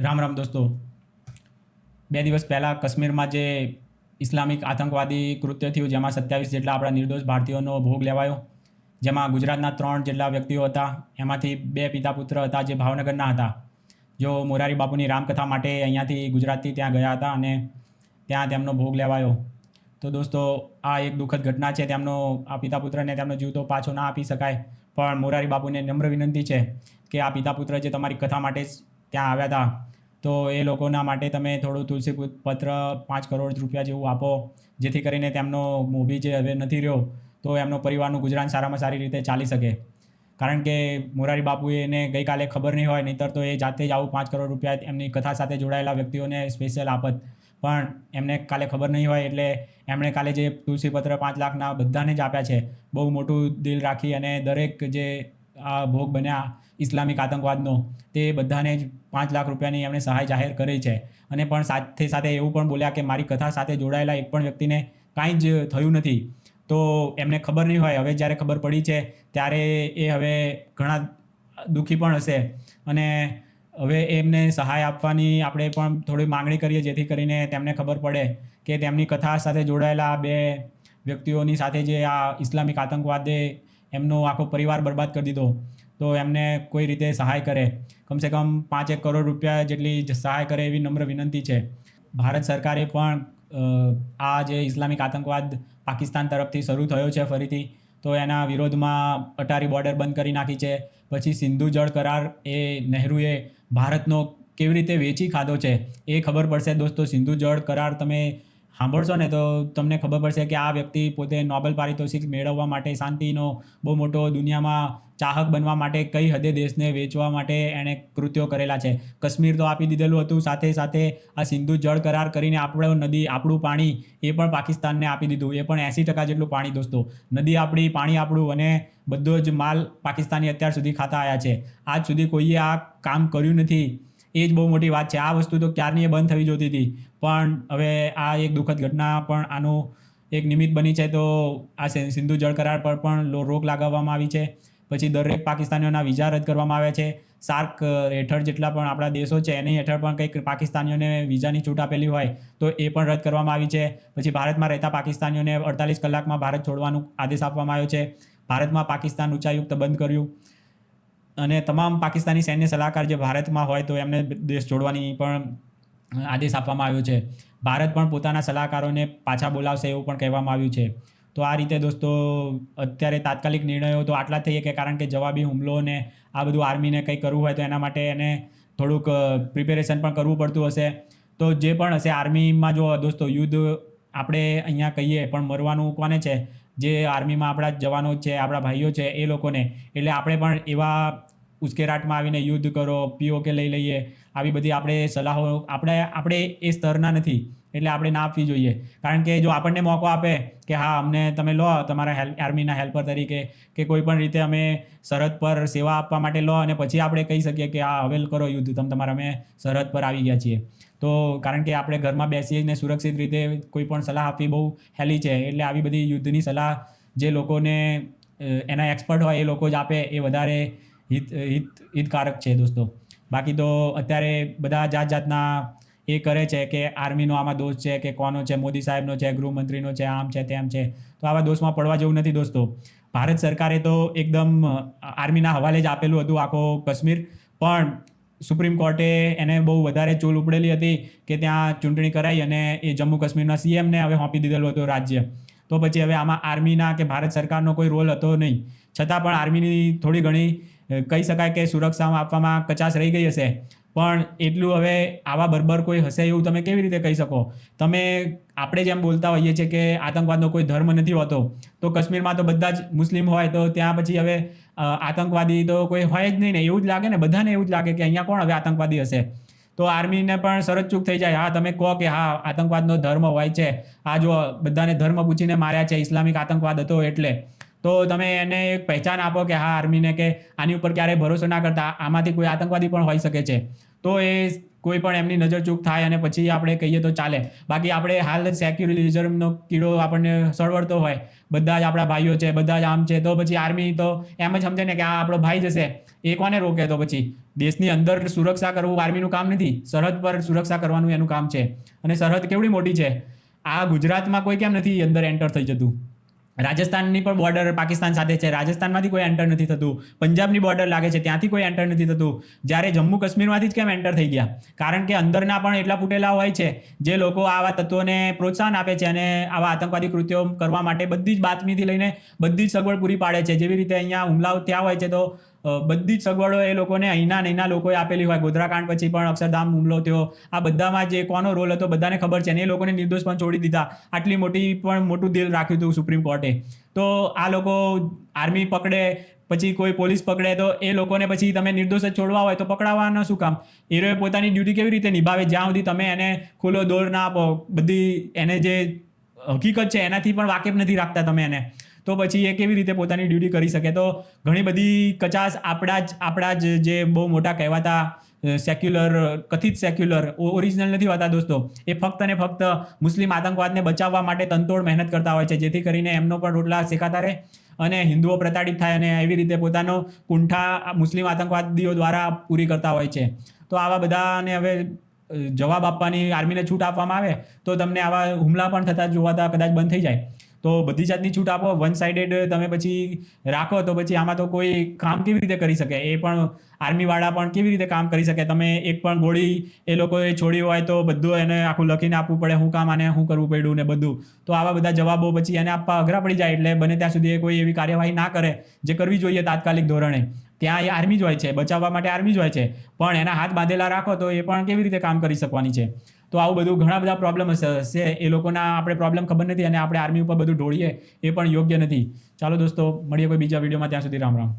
રામ રામ દોસ્તો. બે દિવસ પહેલાં કાશ્મીરમાં જે ઇસ્લામિક આતંકવાદી કૃત્ય થયું, જેમાં સત્યાવીસ જેટલા આપણા નિર્દોષ ભારતીયોનો ભોગ લેવાયો, જેમાં ગુજરાતના ત્રણ જેટલા વ્યક્તિઓ હતા, એમાંથી બે પિતા પુત્ર હતા જે ભાવનગરના હતા. જો મોરારી બાપુની રામકથા માટે અહીંયાથી ગુજરાતથી ત્યાં ગયા હતા અને ત્યાં તેમનો ભોગ લેવાયો. તો દોસ્તો, આ એક દુઃખદ ઘટના છે, તેમનો, આ પિતા પુત્રને તેમનો જીવ તો પાછો ના આપી શકાય, પણ મોરારી બાપુને નમ્ર વિનંતી છે કે આ પિતા પુત્ર જે તમારી કથા માટે જ ત્યાં આવ્યા હતા તો એ લોકોના માટે તમે થોડું તુલસી પત્ર પાંચ કરોડ રૂપિયા જેવું આપો. જેથી કરીને તેમનો મોભી જે હવે નથી રહ્યો, તો એમનો પરિવારનું ગુજરાન સારામાં સારી રીતે ચાલી શકે. કારણ કે મોરારી બાપુએ એને ગઈકાલે ખબર નહીં હોય, નહીંતર તો એ જાતે જ આવું પાંચ કરોડ રૂપિયા એમની કથા સાથે જોડાયેલા વ્યક્તિઓને સ્પેશિયલ આપત. પણ એમને કાલે ખબર નહીં હોય એટલે એમણે કાલે જે તુલસીપત્ર પાંચ લાખના બધાને જ આપ્યા છે. બહુ મોટું દિલ રાખી અને દરેક જે આ ભોગ બન્યા ઇસ્લામિક આતંકવાદનો. તે બધાને જ પાંચ લાખ રૂપિયાની એમણે સહાય જાહેર કરી છે. અને પણ સાથે સાથે એવું પણ બોલ્યા કે મારી કથા સાથે જોડાયેલા એક પણ વ્યક્તિને કાંઈ જ થયું નથી. તો એમને ખબર નહીં હોય. હવે જ્યારે ખબર પડી છે, ત્યારે એ હવે ઘણા દુઃખી પણ હશે. અને હવે એમને સહાય આપવાની આપણે પણ થોડી માંગણી કરીએ, જેથી કરીને તેમને ખબર પડે કે તેમની કથા સાથે જોડાયેલા બે વ્યક્તિઓની સાથે જે આ ઇસ્લામિક આતંકવાદે એમનો આખો પરિવાર બરબાદ કરી દીધો. તો એમને કોઈ રીતે સહાય કરે? કમસે કમ પાંચ એક કરોડ રૂપિયા જેટલી સહાય કરે એવી નમ્ર વિનંતી છે. ભારત સરકારે પણ આ જે ઇસ્લામિક આતંકવાદ પાકિસ્તાન તરફથી શરૂ થયો છે ફરીથી, તો એના વિરોધમાં અટારી બોર્ડર બંધ કરી નાખી છે. પછી સિંધુ જળ કરાર એ નહેરુએ ભારતનો કેવી રીતે વેચી ખાધો છે એ ખબર પડશે. દોસ્તો, સિંધુ જળ કરાર તમે સાંભળશો ને તો તમને ખબર પડશે કે આ વ્યક્તિ પોતે નોબેલ પારિતોષિક મેળવવા માટે શાંતિનો બહુ મોટો દુનિયામાં ચાહક બનવા માટે કઈ હદે દેશને વેચવા માટે એણે કૃત્યો કરેલા છે. કશ્મીર તો આપી દીધેલું હતું, સાથે સાથે આ સિંધુ જળ કરાર કરીને આપણો નદી, આપણું પાણી એ પણ પાકિસ્તાનને આપી દીધું. એ પણ એંસી ટકા જેટલું પાણી, દોસ્તો. નદી આપણી, પાણી આપણું અને બધો જ માલ પાકિસ્તાની અત્યાર સુધી ખાતા આવ્યા છે. આજ સુધી કોઈએ આ કામ કર્યું નથી. એ જ બહુ મોટી વાત છે. આ વસ્તુ તો ક્યારની બંધ થવી જોતી હતી. પણ હવે આ એક દુઃખદ ઘટના પણ આનું એક નિમિત્ત બની છે તો આ સિંધુ જળ કરાર પર પણ રોક લગાવવામાં આવી છે. પછી દરેક પાકિસ્તાનીઓના વિઝા રદ કરવામાં આવ્યા છે. સાર્ક હેઠળ જેટલા પણ આપણા દેશો છે, એની હેઠળ પણ કંઈક પાકિસ્તાનીઓને વિઝાની છૂટ આપેલી હોય તો એ પણ રદ કરવામાં આવી છે. પછી ભારતમાં રહેતા પાકિસ્તાનીઓને અડતાલીસ કલાકમાં ભારત છોડવાનો આદેશ આપવામાં આવ્યો છે. ભારતમાં પાકિસ્તાન ઉચ્ચાયુક્ત બંધ કર્યું. અને તમામ પાકિસ્તાની સૈન્ય સલાહકાર જે ભારતમાં હોય તો એમને દેશ છોડવાની પણ આદેશ આપવામાં આવ્યો છે. ભારત પણ પોતાના સલાહકારોને પાછા બોલાવશે એવું પણ કહેવામાં આવ્યું છે. તો આ રીતે દોસ્તો, અત્યારે તાત્કાલિક નિર્ણયો તો આટલા થઈએ કે કારણ કે જવાબી હુમલો ને આ બધું આર્મીને કંઈ કરવું હોય તો એના માટે એને થોડુંક પ્રિપેરેશન પણ કરવું પડતું હશે. તો જે પણ હશે આર્મીમાં જો દોસ્તો યુદ્ધ આપણે અહીંયા કહીએ પણ મરવાનું કોને છે? જે આર્મીમાં આપણા જવાનો છે, આપણા ભાઈઓ છે એ લોકોને. એટલે આપણે પણ એવા ઉશ્કેરાટમાં આવીને યુદ્ધ કરો પીઓ કે લઈ લઈએ. આવી બધી આપણે સલાહો, આપણે આપણે એ સ્તરના નથી. એટલે આપણે ના આપવી જોઈએ. કારણ કે જો આપણને મોકો આપે કે હા, અમને તમે લો તમારા હેલ્પ આર્મીના હેલ્પર તરીકે કે કોઈ પણ રીતે અમે સરહદ પર સેવા આપવા માટે લો અને પછી આપણે કહી શકીએ કે હા હવેલ કરો યુદ્ધ. તમે, તમારા અમે સરહદ પર આવી ગયા છીએ. તો કારણ કે આપણે ઘરમાં બેસીને સુરક્ષિત રીતે કોઈ પણ સલાહ આપવી બહુ હેલી છે. એટલે આવી બધી યુદ્ધની સલાહ જે લોકોને એના એક્સપર્ટ હોય એ લોકો જ આપે એ વધારે હિત હિત, હિતકારક છે દોસ્તો. બાકી તો અત્યારે બધા જાત જાતના એ કરે છે કે આર્મીનો આમાં દોષ છે કે કોનો છે, મોદી સાહેબનો છે, ગૃહમંત્રીનો છે, આમ છે, તેમ છે. તો આવા દોષમાં પડવા જેવું નથી દોસ્તો. ભારત સરકારે તો એકદમ આર્મીના હવાલે જ આપેલું હતું આખો કાશ્મીર. પણ સુપ્રીમ કોર્ટે એને બહુ વધારે ચૂલ ઉપડેલી હતી કે ત્યાં ચૂંટણી કરાઈ અને એ જમ્મુ કાશ્મીરના સીએમને હવે સોંપી દીધેલું હતું રાજ્ય. તો પછી હવે આમાં આર્મીના કે ભારત સરકારનો કોઈ રોલ હતો નહીં. છતાં પણ આર્મીની થોડી ઘણી કહી શકાય કે સુરક્ષામાં આપવામાં કચાશ રહી ગઈ હશે. પણ એટલું હવે આવા બરબર કોઈ હશે એવું તમે કેવી રીતે કહી શકો? તમે, આપણે જેમ બોલતા હોઈએ છીએ કે આતંકવાદનો કોઈ ધર્મ નથી હોતો, તો કાશ્મીરમાં તો બધા જ મુસ્લિમ હોય તો ત્યાં પછી હવે આતંકવાદી તો કોઈ હોય જ નહીં ને. એવું જ લાગે ને, બધાને એવું જ લાગે કે અહીંયા કોણ હવે આતંકવાદી હશે? તો આર્મીને પણ શરત ચૂક થઈ જાય. હા, તમે કહો કે હા, આતંકવાદનો ધર્મ હોય છે. આ જો બધાને ધર્મ પૂછીને માર્યા છે, ઇસ્લામિક આતંકવાદ હતો એટલે. તો તમે એને એક પહેચાન આપો કે હા, આર્મીને કે આની ઉપર ક્યારેય ભરોસો ના કરતા. આમાંથી કોઈ આતંકવાદી પણ હોઈ શકે છે. તો એ કોઈ પણ એમની નજર ચૂક થાય અને પછી આપણે કહીએ તો ચાલે. બાકી આપણે હાલ સેક્યુરિઝમનો કીડો આપણને સળવડતો હોય. બધા જ આપણા ભાઈઓ છે, બધા જ આમ છે, તો પછી આર્મી તો એમ જ સમજે ને કે આ આપણો ભાઈ જશે. એ કોને રોકે તો પછી? દેશની અંદર સુરક્ષા કરવું આર્મીનું કામ નથી. સરહદ પર સુરક્ષા કરવાનું એનું કામ છે. અને સરહદ કેવડી મોટી છે? આ ગુજરાતમાં કોઈ કેમ નથી અંદર એન્ટર થઈ જતું? રાજસ્થાનની પણ બોર્ડર પાકિસ્તાન સાથે છે. રાજસ્થાનમાંથી કોઈ એન્ટર નથી થતું. પંજાબની બોર્ડર લાગે છે. ત્યાંથી કોઈ એન્ટર નથી થતું. જ્યારે જમ્મુ કાશ્મીરમાંથી જ કેમ એન્ટર થઈ ગયા? કારણ કે અંદરના પણ એટલા ફૂટેલા હોય છે જે લોકો આવા તત્વોને પ્રોત્સાહન આપે છે અને આવા આતંકવાદી કૃત્યો કરવા માટે બધી જ બાતમીથી લઈને બધી જ સગવડ પૂરી પાડે છે. જેવી રીતે અહીંયા હુમલાઓ થયા હોય છે તો બધી જ સગવડો એ લોકોને અહીંના અહીંના લોકોએ આપેલી હોય. ગોધરાકાંડ પછી પણ અક્ષરધામ, હુમલો થયો. આ બધામાં જે કોનો રોલ હતો બધાને ખબર છે અને એ લોકોને નિર્દોષ પણ છોડી દીધા. આટલી મોટી પણ મોટું દિલ રાખ્યું હતું સુપ્રીમ કોર્ટે. તો આ લોકો આર્મી પકડે, પછી કોઈ પોલીસ પકડે, તો એ લોકોને પછી તમે નિર્દોષ જ છોડવા હોય તો પકડાવવાના શું કામ? હીરોએ પોતાની ડ્યુટી કેવી રીતે નિભાવે? જ્યાં સુધી તમે એને ખુલ્લો દોર ના આપો. બધી એને જે હકીકત છે એનાથી પણ વાકેફ નથી રાખતા તમે એને. તો પછી એ કેવી રીતે પોતાની ડ્યુટી કરી શકે? તો ઘણી બધી કચાસ આપણા જ આપણા જ જે બહુ મોટા કહેવાતા સેક્યુલર કથિત સેક્યુલર ઓરિજિનલ નથી હોતા દોસ્તો. એ ફક્ત ને ફક્ત મુસ્લિમ આતંકવાદને બચાવવા માટે તનતોડ મહેનત કરતા હોય છે, જેથી કરીને એમનો પણ રોટલા શેકાતા રહે અને હિન્દુઓ પ્રતાડિત થાય અને એવી રીતે પોતાનો કુંઠા મુસ્લિમ આતંકવાદીઓ દ્વારા પૂરી કરતા હોય છે. તો આવા બધાને હવે જવાબ આપવાની આર્મીને છૂટ આપવામાં આવે તો તમને આવા હુમલા પણ થતા જોવાતા કદાચ બંધ થઈ જાય. તો બધી જાતની છૂટ આપો વન સાઇડેડ તમે પછી રાખો તો પછી આમાં તો કોઈ કામ કેવી રીતે કરી શકે? એ પણ આર્મીવાળા પણ કેવી રીતે કામ કરી શકે? તમે એક પણ ગોળી એ લોકોએ છોડી હોય તો બધું એને આખું લખીને આપવું પડે, હું કામ આને શું કરવું પડ્યું ને બધું. તો આવા બધા જવાબો પછી એને આપવા અઘરા પડી જાય એટલે બને ત્યાં સુધી કોઈ એવી કાર્યવાહી ના કરે, જે કરવી જોઈએ તાત્કાલિક ધોરણે. ત્યાં એ આર્મી જ હોય છે, બચાવવા માટે આર્મી જ હોય છે. પણ એના હાથ બાંધેલા રાખો તો એ પણ કેવી રીતે કામ કરી શકવાની છે? તો આવું બધું ઘણા બધા પ્રોબ્લેમ હશે એ લોકોના આપણે પ્રોબ્લેમ ખબર નથી અને આપણે આર્મી ઉપર બધું ઢોળીએ એ પણ યોગ્ય નથી. ચાલો દોસ્તો, મળીએ કોઈ બીજા વિડીયોમાં ત્યાં સુધી રામ રામ.